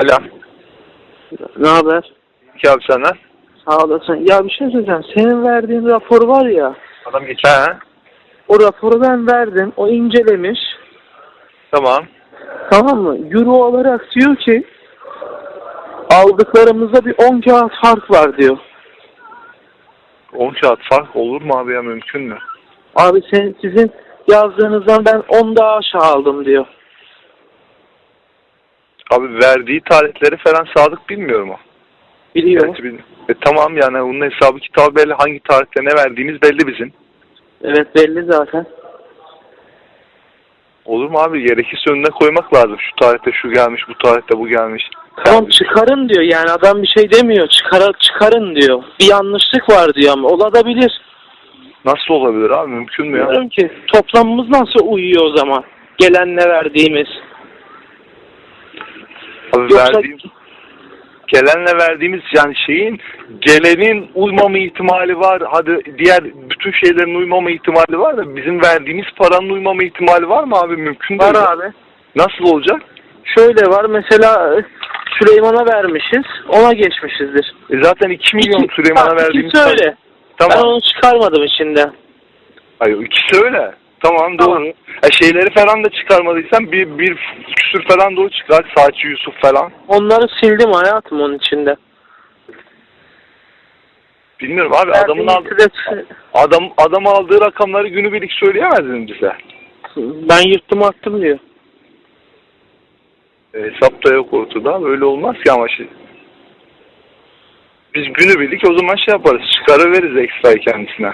Alo. Ne haber? İki abi senden. Sağ olasın. Ya bir şey söyleyeceğim. Senin verdiğin rapor var ya. Adam geçiyor. He. O raporu ben verdim. O incelemiş. Tamam. Tamam mı? Euro olarak diyor ki aldıklarımızda bir 10 kağıt fark var diyor. 10 kağıt fark olur mu abi ya mümkün mü? Abi sen, sizin yazdığınızdan ben 10 daha aşağı aldım diyor. Abi verdiği tarihleri falan Sadık bilmiyorum o. Biliyor. Gerçi bil- E, tamam yani onun hesabı kitabı belli. Hangi tarihte ne verdiğimiz belli bizim. Evet belli zaten. Olur mu abi? Gerekirse önüne koymak lazım. Şu tarihte şu gelmiş, bu tarihte bu gelmiş. Tamam Yani- çıkarın diyor yani adam bir şey demiyor. Çıkara, çıkarın diyor. Bir yanlışlık var diyor ama olabilir. Nasıl olabilir abi? Mümkün mü ya? Diyorum ki toplamımız nasıl uyuyor o zaman? Gelenle verdiğimiz. Yoksa verdiğim, gelenle verdiğimiz yani şeyin gelenin uymama ihtimali var. Hadi diğer bütün şeylerin uymama ihtimali var da bizim verdiğimiz paranın uymama ihtimali var mı abi? Mümkün değil. var abi. Nasıl olacak? Şöyle var mesela e, Süleyman'a vermişiz. Ona geçmişizdir. E zaten 2 milyon İki- Süleyman'a bak, verdiğimiz ikisi öyle. Ben Tamam. onu çıkarmadım içinde. Hayır ikisi öyle. Tamam Tamam. doğru. E şeyleri falan da çıkarmadıysan bir, bir küsür falan o çıkar. Saatçi Yusuf falan. Onları sildim hayatım onun içinde. Bilmiyorum abi adamın al, Verdiğimizi de- adam adam aldığı rakamları günübirlik söyleyemez mi bize? ben yırttım attım diyor. E, hesap da yok ortada. Böyle olmaz ki ama şey. Biz günübirlik o zaman şey yaparız. Çıkarıveririz ekstrayı kendisine.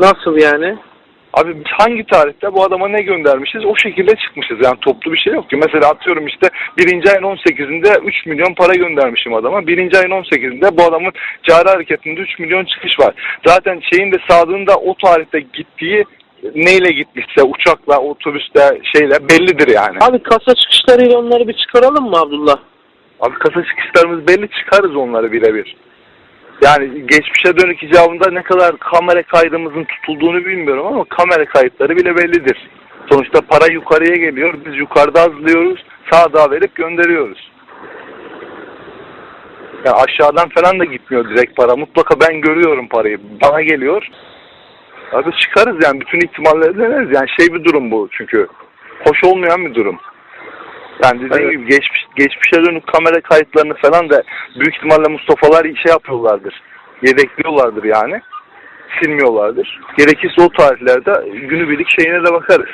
Nasıl yani? Abi hangi tarihte bu adama ne göndermişiz o şekilde çıkmışız. Yani toplu bir şey yok ki. Mesela atıyorum işte birinci ayın 18'inde 3 milyon para göndermişim adama. Birinci ayın 18'inde bu adamın cari hareketinde 3 milyon çıkış var. Zaten şeyin de sağlığında o tarihte gittiği neyle gitmişse uçakla, otobüste şeyle bellidir yani. Abi kasa çıkışlarıyla onları bir çıkaralım mı Abdullah? Abi kasa çıkışlarımız belli çıkarız onları birebir. Yani geçmişe dönük icabında ne kadar kamera kaydımızın tutulduğunu bilmiyorum ama kamera kayıtları bile bellidir. Sonuçta para yukarıya geliyor. Biz yukarıda azlıyoruz. Sağda verip gönderiyoruz. Yani aşağıdan falan da gitmiyor direkt para. Mutlaka ben görüyorum parayı. Bana geliyor. Abi çıkarız yani. Bütün ihtimalleri deneriz. Yani şey bir durum bu çünkü. Hoş olmayan bir durum. Yani dediğim Evet. gibi geçmiş, geçmişe dönük kamera kayıtlarını falan da büyük ihtimalle Mustafa'lar şey yapıyorlardır. Yedekliyorlardır yani. Silmiyorlardır. Gerekirse o tarihlerde günübirlik şeyine de bakarız.